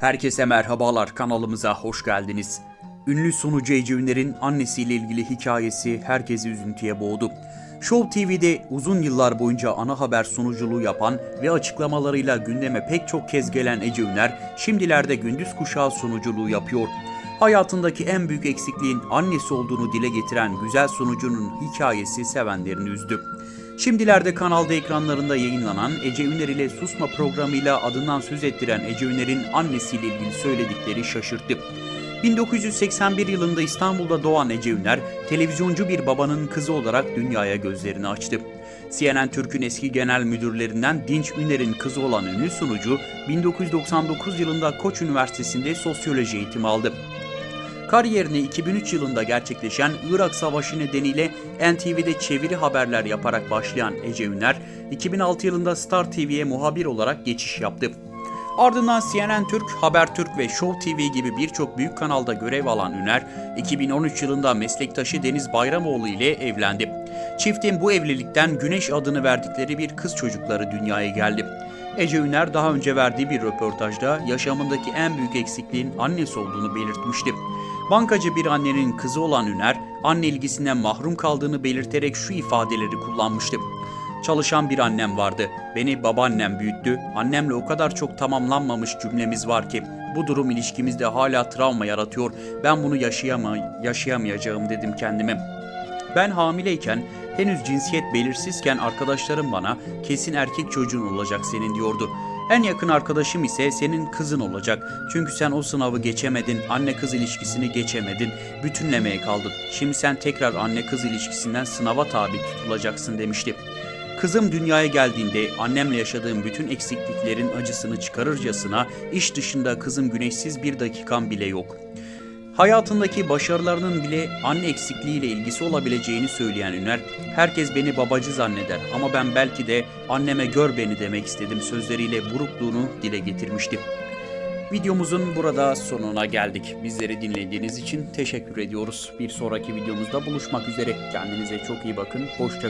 Herkese merhabalar kanalımıza hoş geldiniz. Ünlü sunucu Ece Üner'in annesiyle ilgili hikayesi herkesi üzüntüye boğdu. Show TV'de uzun yıllar boyunca ana haber sunuculuğu yapan ve açıklamalarıyla gündeme pek çok kez gelen Ece Üner, şimdilerde gündüz kuşağı sunuculuğu yapıyor. Hayatındaki en büyük eksikliğin annesi olduğunu dile getiren güzel sunucunun hikayesi sevenlerini üzdü. Şimdilerde kanalda ekranlarında yayınlanan Ece Üner ile Susma programıyla adından söz ettiren Ece Üner'in annesiyle ilgili söyledikleri şaşırttı. 1981 yılında İstanbul'da doğan Ece Üner, televizyoncu bir babanın kızı olarak dünyaya gözlerini açtı. CNN Türk'ün eski genel müdürlerinden Dinç Üner'in kızı olan ünlü sunucu, 1999 yılında Koç Üniversitesi'nde sosyoloji eğitimi aldı. Kariyerine 2003 yılında gerçekleşen Irak Savaşı nedeniyle NTV'de çeviri haberler yaparak başlayan Ece Üner, 2006 yılında Star TV'ye muhabir olarak geçiş yaptı. Ardından CNN Türk, Habertürk ve Show TV gibi birçok büyük kanalda görev alan Üner, 2013 yılında meslektaşı Deniz Bayramoğlu ile evlendi. Çiftin bu evlilikten Güneş adını verdikleri bir kız çocukları dünyaya geldi. Ece Üner daha önce verdiği bir röportajda yaşamındaki en büyük eksikliğin annesi olduğunu belirtmişti. Bankacı bir annenin kızı olan Üner, anne ilgisinden mahrum kaldığını belirterek şu ifadeleri kullanmıştı. Çalışan bir annem vardı. Beni babaannem büyüttü. Annemle o kadar çok tamamlanmamış cümlemiz var ki bu durum ilişkimizde hala travma yaratıyor. Ben bunu yaşayama yaşayamayacağım dedim kendime. Ben hamileyken henüz cinsiyet belirsizken arkadaşlarım bana kesin erkek çocuğun olacak senin diyordu. En yakın arkadaşım ise senin kızın olacak. Çünkü sen o sınavı geçemedin, anne kız ilişkisini geçemedin, bütünlemeye kaldın. Şimdi sen tekrar anne kız ilişkisinden sınava tabi tutulacaksın demişti. Kızım dünyaya geldiğinde annemle yaşadığım bütün eksikliklerin acısını çıkarırcasına iş dışında kızım güneşsiz bir dakikam bile yok. Hayatındaki başarılarının bile anne eksikliğiyle ilgisi olabileceğini söyleyen Üner, herkes beni babacı zanneder ama ben belki de anneme gör beni demek istedim sözleriyle burukluğunu dile getirmişti. Videomuzun burada sonuna geldik. Bizleri dinlediğiniz için teşekkür ediyoruz. Bir sonraki videomuzda buluşmak üzere. Kendinize çok iyi bakın. Hoşça